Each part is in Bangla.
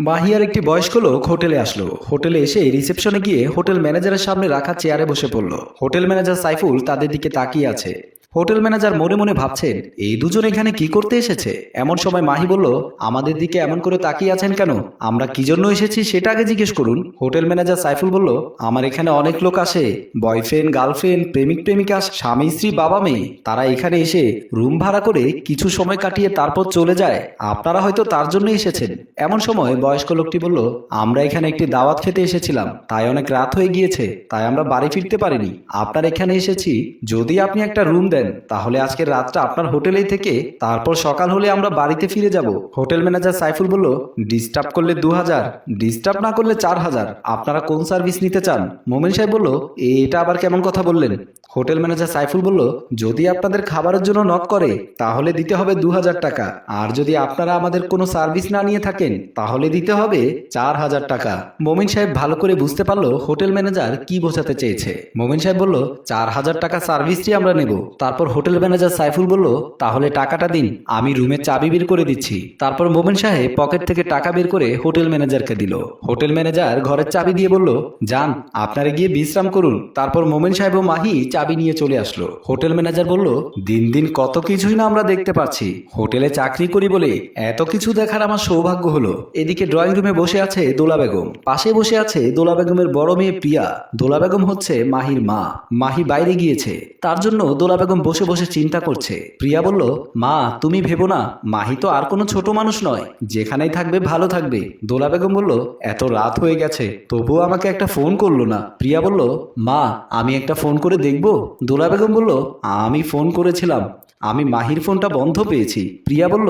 মাহিয়ার একটি বয়স্ক লোক হোটেলে আসলো। হোটেলে এসে রিসেপশনে গিয়ে হোটেল ম্যানেজারের সামনে রাখা চেয়ারে বসে পড়ল। হোটেল ম্যানেজার সাইফুল তাদের দিকে তাকিয়ে আছে। হোটেল ম্যানেজার মনে মনে ভাবছেন, এই দুজন এখানে কি করতে এসেছে? এমন সময় মাহি বলল, আমাদের দিকে এমন করে তাকিয়ে আছেন কেন? আমরা কি জন্য এসেছি সেটা আগে জিজ্ঞেস করুন। হোটেল ম্যানেজার সাইফুল বলল, আমার এখানে অনেক লোক আসে। বয়ফ্রেন্ড, গার্লফ্রেন্ড, প্রেমিক, প্রেমিকা, স্বামী, স্ত্রী, বাবা, মেয়ে। তারা এখানে এসে রুম ভাড়া করে কিছু সময় কাটিয়ে তারপর চলে যায়। আপনারা হয়তো তার জন্য এসেছেন। এমন সময় বয়স্ক লোকটি বলল, আমরা এখানে একটি দাওয়াত খেতে এসেছিলাম। তাই অনেক রাত হয়ে গিয়েছে। তাই আমরা বাড়ি ফিরতে পারিনি। আপনার এখানে এসেছি। যদি আপনি একটা রুম দেন তাহলে আজকের রাতটা আপনার হোটেলেই থেকে, তারপর সকাল হলে আমরা বাড়িতে ফিরে যাব। হোটেল ম্যানেজার সাইফুল বলল, ডিস্টার্ব করলে দু হাজার ডিস্টার্ব না করলে চার হাজার আপনারা কোন সার্ভিস নিতে চান? মোমেন সাহেব বলল এটা আবার কেমন কথা বললেন? হোটেল ম্যানেজার সাইফুল বলল, যদি আপনাদের খাবারের জন্য নক করে, তাহলে দিতে হবে দু হাজার টাকা। আর যদি আপনারা আমাদের কোনো সার্ভিস না নিয়ে থাকেন, তাহলে দিতে হবে চার হাজার টাকা। মোমিন সাহেব ভালো করে বুঝতে পারল হোটেল ম্যানেজার কি বোঝাতে চেয়েছে। মোমিন সাহেব বলল চার হাজার টাকা সার্ভিসটি আমরা নেব। তারপর হোটেল ম্যানেজার সাইফুল বলল, তাহলে টাকাটা দিন, আমি রুমের চাবি বের করে দিচ্ছি। তারপর মোমিন সাহেব পকেট থেকে টাকা বের করে হোটেল ম্যানেজারকে দিল। হোটেল ম্যানেজার ঘরের চাবি দিয়ে বলল, যান, আপনারা গিয়ে বিশ্রাম করুন। তারপর মোমেন সাহেব ও মাহি চাবি নিয়ে চলে আসলো। হোটেল ম্যানেজার বলল, দিন দিন কত কিছুই না আমরা দেখতে পাচ্ছি। হোটেলে চাকরি করি বলে এত কিছু দেখার আমার সৌভাগ্য হলো। এদিকে ড্রয়িং রুমে বসে আছে দোলা বেগম। পাশে বসে আছে দোলা বেগমের বড় মেয়ে প্রিয়া। দোলা বেগম হচ্ছে মাহির মা। মাহি বাইরে গিয়েছে। তার জন্য দোলা বেগম বসে বসে চিন্তা করছে। প্রিয়া বলল, মা, তুমি ভেবো না। মাহি তো আর কোনো ছোট মানুষ নয়। যেখানেই থাকবে ভালো থাকবে। দোলা বেগম বলল, এত রাত হয়ে গেছে। তবুও আমাকে একটা ফোন করল না। প্রিয়া বলল, মা, আমি একটা ফোন করে দেখব দোলা বেগম বলল আমি ফোন করেছিলাম। আমি মাহির ফোনটা বন্ধ পেয়েছি। প্রিয়া বলল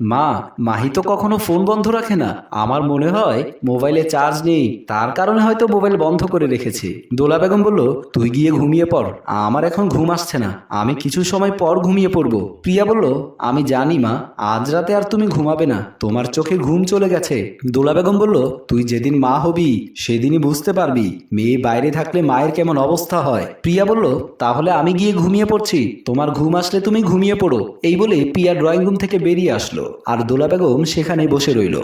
মা মাহি তো কখনো ফোন বন্ধ রাখে না। আমার মনে হয় মোবাইলে চার্জ নেই। তার কারণে হয়তো মোবাইল বন্ধ করে রেখেছে। দোলা বেগম বলল তুই গিয়ে ঘুমিয়ে পড়। আমার এখন ঘুম আসছে না। আমি কিছু সময় পর ঘুমিয়ে পড়ব। প্রিয়া বলল আমি জানি মা। আজ রাতে আর তুমি ঘুমাবে না। তোমার চোখে ঘুম চলে গেছে। দোলা বেগম বলল তুই যেদিন মা হবি সেদিনই বুঝতে পারবি। মেয়ে বাইরে থাকলে মায়ের কেমন অবস্থা হয়? প্রিয়া বলল তাহলে আমি গিয়ে ঘুমিয়ে পড়ছি। তোমার ঘুম আসলে তুমি ঘুমিয়ে পড়ো। এই বলে পিয়া ড্রয়িং রুম থেকে বেরিয়ে আসলো। আর দোলা বেগম সেখানে বসে রইল।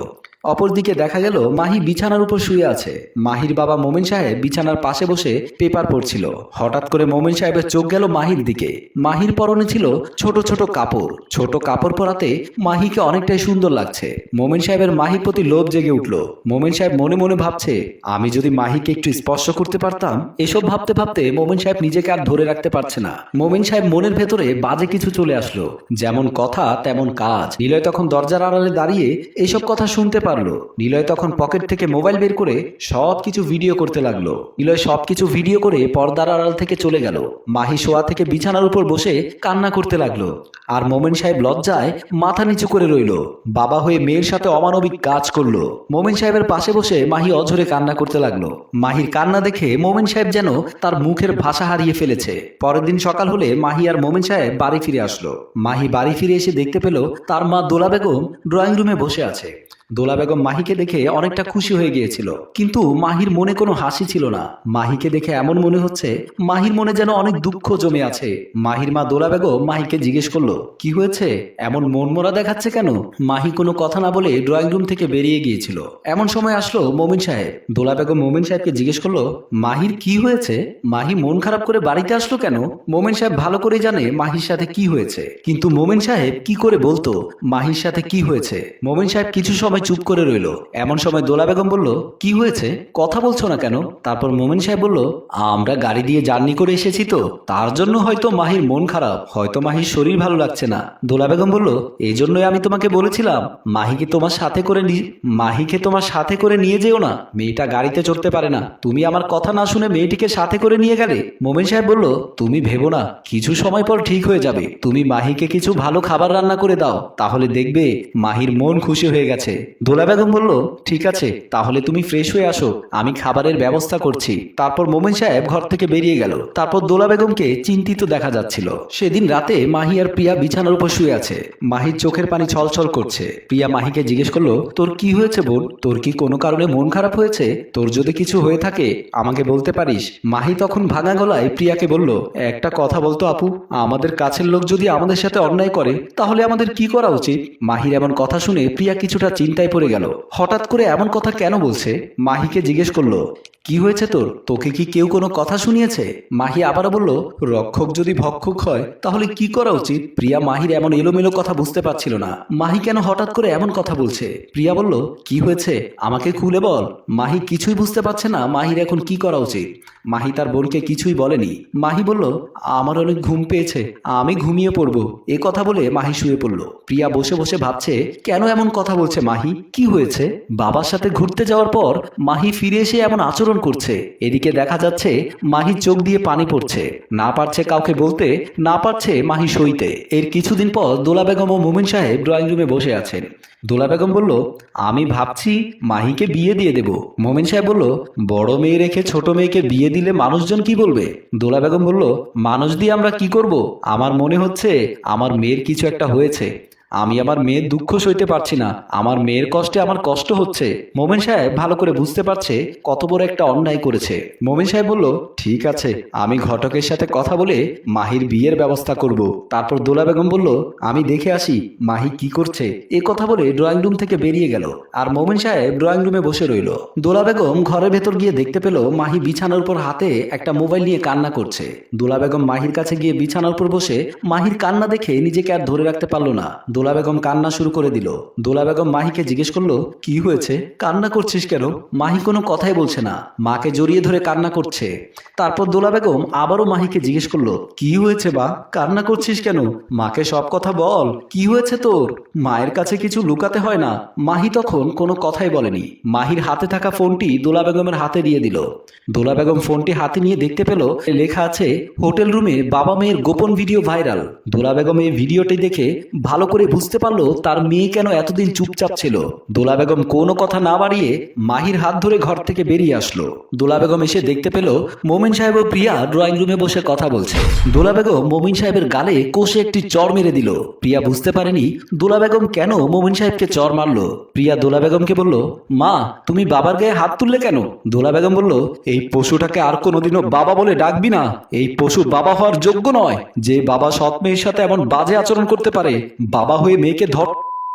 অপরদিকে দেখা গেল মাহি বিছানার উপর শুয়ে আছে। মাহির বাবা মোমিন সাহেব বিছানার পাশে বসে পেপার পড়ছিল। হঠাৎ করে মোমিন সাহেবের চোখ গেল মাহির দিকে। মাহির পরনে ছিল ছোট ছোট কাপড়। ছোট কাপড় পরাতে মাহিকে অনেকটাই সুন্দর লাগছে। মোমিন সাহেবের মাহির প্রতি লোভ জেগে উঠল। মোমিন সাহেব মনে মনে ভাবছে, আমি যদি মাহিকে একটু স্পর্শ করতে পারতাম? এসব ভাবতে ভাবতে মোমিন সাহেব নিজেকে আর ধরে রাখতে পারছে না। মোমিন সাহেব মনের ভেতরে বাজে কিছু চলে আসলো। যেমন কথা, তেমন কাজ। নিলয় তখন দরজার আড়ালে দাঁড়িয়ে এসব কথা শুনতে পারল। নিলয় তখন পকেট থেকে মোবাইল বের করে সব কিছু ভিডিও করতে লাগল। নিলয় সব কিছু ভিডিও করে পর্দার আড়াল থেকে চলে গেল। মাহি শোয়া থেকে বিছানার উপর বসে কান্না করতে লাগল। আর মোমেন সাহেব লজ্জায় মাথা নিচু করে রইল। বাবা হয়ে মেয়ের সাথে অমানবিক কাজ করল। মোমেন সাহেবের পাশে বসে মাহি অঝরে কান্না করতে লাগল। মাহির কান্না দেখে মোমেন সাহেব যেন তার মুখের ভাষা হারিয়ে ফেলেছে। পরের দিন সকাল হলে মাহি আর মোমেন সাহেব বাড়ি ফিরে আসলো। মাহি বাড়ি ফিরে এসে দেখতে পেল তার মা দোলা বেগম ড্রয়িং রুমে বসে আছে। দোলা বেগম মাহিকে দেখে অনেকটা খুশি হয়ে গিয়েছিল। কিন্তু মাহির মনে কোনো হাসি ছিল না। মাহিকে দেখে এমন মনে হচ্ছে মাহির মনে যেন অনেক দুঃখ জমে আছে। মাহির মা দোলা বেগম মাহিকে জিজ্ঞেস করল কি হয়েছে? এমন মনমরা দেখাচ্ছে কেন? মাহি কোনো কথা না বলে ড্রয়িং রুম থেকে বেরিয়ে গিয়েছিল। এমন সময় আসলো মমিন সাহেব। দোলা বেগম মমিন সাহেবকে জিজ্ঞেস করল মাহির কি হয়েছে? মাহি মন খারাপ করে বাড়িতে আসলো কেন? মোমেন সাহেব ভালো করে জানে মাহির সাথে কি হয়েছে। কিন্তু মোমেন সাহেব কি করে বলতো মাহির সাথে কি হয়েছে? মোমেন সাহেব কিছু সময় চুপ করে রইল। এমন সময় দোলা বেগম বলল, কি হয়েছে? কথা বলছো না কেন? তারপর মোমেন সাহেব বলল, আমরা গাড়ি দিয়ে জার্নি করে এসেছি তো। তার জন্য হয়তো মাহির মন খারাপ, হয়তো মাহির শরীর ভালো লাগছে না। দোলা বেগম বলল, এই জন্যই আমি তোমাকে বলেছিলাম, মাহিকে তোমার সাথে করে মাহিকে তোমার সাথে করে নিয়ে যেও না। মেয়েটা গাড়িতে চড়তে পারে না। তুমি আমার কথা না শুনে মেয়েটিকে সাথে করে নিয়ে গেলে? মোমেন সাহেব বলল, তুমি ভেবো না, কিছু সময় পর ঠিক হয়ে যাবে। তুমি মাহিকে কিছু ভালো খাবার রান্না করে দাও, তাহলে দেখবে মাহির মন খুশি হয়ে গেছে। দোলা বেগম বলল ঠিক আছে তাহলে তুমি ফ্রেশ হয়ে আসো আমি খাবারের ব্যবস্থা করছি। তারপর মোমেন সাহেব ঘর থেকে বেরিয়ে গেল। তারপর দোলা বেগমকে চিন্তিত দেখা যাচ্ছিল। সেদিন রাতে মাহি আর প্রিয়া বিছানার উপর শুয়ে আছে। মাহির চোখের পানি ছলছল করছে। প্রিয়া মাহিকে জিজ্ঞেস করল তোর কি হয়েছে বোন? তোর কি কোনো কারণে মন খারাপ হয়েছে? তোর যদি কিছু হয়ে থাকে আমাকে বলতে পারিস? মাহি তখন ভাঙা গলায় প্রিয়াকে বলল একটা কথা বলতো আপু আমাদের কাছের লোক যদি আমাদের সাথে অন্যায় করে তাহলে আমাদের কি করা উচিত? মাহির এমন কথা শুনে প্রিয়া কিছুটা চিন্তা চিন্তায় পড়ে গেল। হঠাৎ করে এমন কথা কেন বলছে? মাহিকে জিজ্ঞেস করল কি হয়েছে তোর? তোকে কি কেউ কোনো কথা শুনিয়েছে? মাহি আবারও বলল, রক্ষক যদি ভক্ষক হয়, তাহলে কি করা উচিত? প্রিয়া মাহির এমন এলোমেলো কথা বুঝতে পারছিল না। মাহি কেন হঠাৎ করে এমন কথা বলছে? প্রিয়া বলল, কি হয়েছে? আমাকে খুলে বল। মাহি কিছুই বুঝতে পারছে না, মাহির এখন কি করা উচিত? মাহি তার বোনকে কিছুই বলেনি। মাহি বলল, আমার অনেক ঘুম পেয়েছে, আমি ঘুমিয়ে পড়ব। এ কথা বলে মাহি শুয়ে পড়ল। প্রিয়া বসে বসে ভাবছে, কেন এমন কথা বলছে মাহি? কি হয়েছে? বাবার সাথে ঘুরতে যাওয়ার পর মাহি ফিরে এসে এমন আচরণ করছে। এদিকে দেখা যাচ্ছে মাহি চোখ দিয়ে পানি পড়ছে। না পারছে কাউকে বলতে, না পারছে মাহি সইতে। এর কিছুদিন পর দোলা বেগম ও মুমিন সাহেব ড্রয়িং রুমে বসে আছেন। দোলা বেগম বলল, আমি ভাবছি মাহিকে বিয়ে দিয়ে দেব। মোমিন সাহেব বলল, বড় মেয়ে রেখে ছোট মেয়েকে বিয়ে দিলে মানুষজন কি বলবে? দোলা বেগম বলল, মানুষ দিয়ে আমরা কি করব? আমার মনে হচ্ছে আমার মেয়ের কিছু একটা হয়েছে। আমি আমার মেয়ের দুঃখ সইতে পারছি না। আমার মেয়ের কষ্টে আমার কষ্ট হচ্ছে। মোমেন সাহেব ভালো করে বুঝতে পারছে কত বড় একটা অন্যায় করেছে। মোমেন সাহেব বলল ঠিক আছে আমি ঘটকের সাথে কথা বলে মাহির বিয়ের ব্যবস্থা করব। তারপর দোলা বেগম বলল আমি দেখে আসি মাহি কি করছে? এ কথা বলে ড্রয়িং রুম থেকে বেরিয়ে গেল। আর মোমেন সাহেব ড্রয়িং রুমে বসে রইল। দোলা বেগম ঘরের ভেতর গিয়ে দেখতে পেল মাহি বিছানার উপর হাতে একটা মোবাইল নিয়ে কান্না করছে। দোলা বেগম মাহির কাছে গিয়ে বিছানার উপর বসে মাহির কান্না দেখে নিজেকে আর ধরে রাখতে পারল না দোলা বেগম কান্না শুরু করে দিল। দোলা বেগম মাহিকে জিজ্ঞেস করল, কি হয়েছে? কান্না করছিস কেন? মাহি কোনো কথাই বলছে না। মাকে জড়িয়ে ধরে কান্না করছে। তারপর দোলা বেগম আবারও মাহিকে জিজ্ঞেস করল, কি হয়েছে বা? কান্না করছিস কেন? মাকে সব কথা বল। কি হয়েছে তোর? মায়ের কাছে কিছু লুকাতে হয় না। মাহি তখন কোনো কথাই বলেনি। মাহির হাতে থাকা ফোনটি দোলা বেগমের হাতে দিয়ে দিল। দোলা বেগম ফোনটি হাতে নিয়ে দেখতে পেল, লেখা আছে, হোটেল রুমে বাবা মেয়ের গোপন ভিডিও ভাইরাল। দোলা বেগম এই ভিডিওটি দেখে ভালো করে বুঝতে পারল তার মেয়ে কেন এতদিন চুপচাপ ছিল। দোলা বেগম কোনো কথা না বাড়িয়ে মাহির হাত ধরে ঘর থেকে বেরিয়ে আসলো। দোলা বেগম এসে দেখতে পেল মোমিন সাহেব ও প্রিয়া ড্রয়িং রুমে বসে কথা বলছে। দোলা বেগম মোমিন সাহেবের গালে কষে একটি চর মেরে দিল। প্রিয়া বুঝতে পারেনি দোলা বেগম কেন মোমিন সাহেবকে চর মারলো। প্রিয়া দোলা বেগমকে বলল, মা, তুমি বাবার গায়ে হাত তুললে কেন? দোলা বেগম বলল, এই পশুটাকে আর কোনোদিনও বাবা বলে ডাকবি না। এই পশু বাবা হওয়ার যোগ্য নয়। যে বাবা সৎ মেয়ের সাথে এমন বাজে আচরণ করতে পারে, বাবা হয়ে মেয়েকে ধর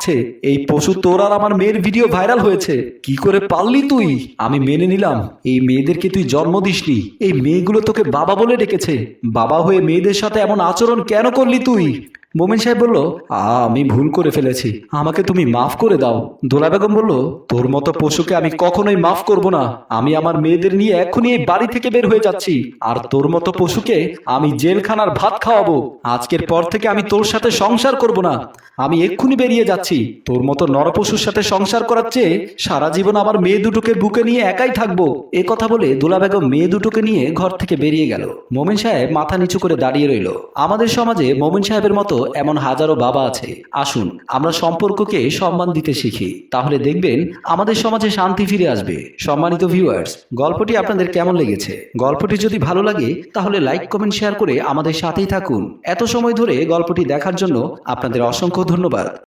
ছে, এই পশু তোর আর আমার মেয়ের ভিডিও ভাইরাল হয়েছে। কি করে পারলি তুই? আমি মেনে নিলাম। এই মেয়েদেরকে তুই জন্ম দিসনি। এই মেয়েগুলো তোকে বাবা বলে ডেকেছে। বাবা হয়ে মেয়েদের সাথে এমন আচরণ কেন করলি তুই? মোমেন সাহেব বলল "আ, আমি ভুল করে ফেলেছি। আমাকে তুমি মাফ করে দাও। দোলা বেগম বলল তোর মতো পশুকে আমি কখনোই মাফ করব না। আমি আমার মেয়েদের নিয়ে এখনই এই বাড়ি থেকে বের হয়ে যাচ্ছি। আর তোর মতো পশুকে আমি জেলখানার ভাত খাওয়াবো। আজকের পর থেকে আমি তোর সাথে সংসার করব না। আমি এক্ষুনি বেরিয়ে যাচ্ছি। তোর মতো নরপশুর সাথে সংসার করার চেয়ে সারা জীবন আমার মেয়ে দুটোকে বুকে নিয়ে একাই থাকব। এ কথা বলে দুলা বেগম মেয়ে দুটোকে নিয়ে ঘর থেকে বেরিয়ে গেল। মোমিন সাহেব মাথা নিচু করে দাঁড়িয়ে রইল। আমাদের সমাজে মোমিন সাহেবের মতো এমন হাজারো বাবা আছে। আসুন, আমরা সম্পর্ককে সম্মান দিতে শিখি। তাহলে দেখবেন আমাদের সমাজে শান্তি ফিরে আসবে। সম্মানিত ভিউয়ার্স গল্পটি আপনাদের কেমন লেগেছে? গল্পটি যদি ভালো লাগে, তাহলে লাইক কমেন্ট শেয়ার করে আমাদের সাথেই থাকুন। এত সময় ধরে গল্পটি দেখার জন্য আপনাদের অসংখ্য ধন্যবাদ।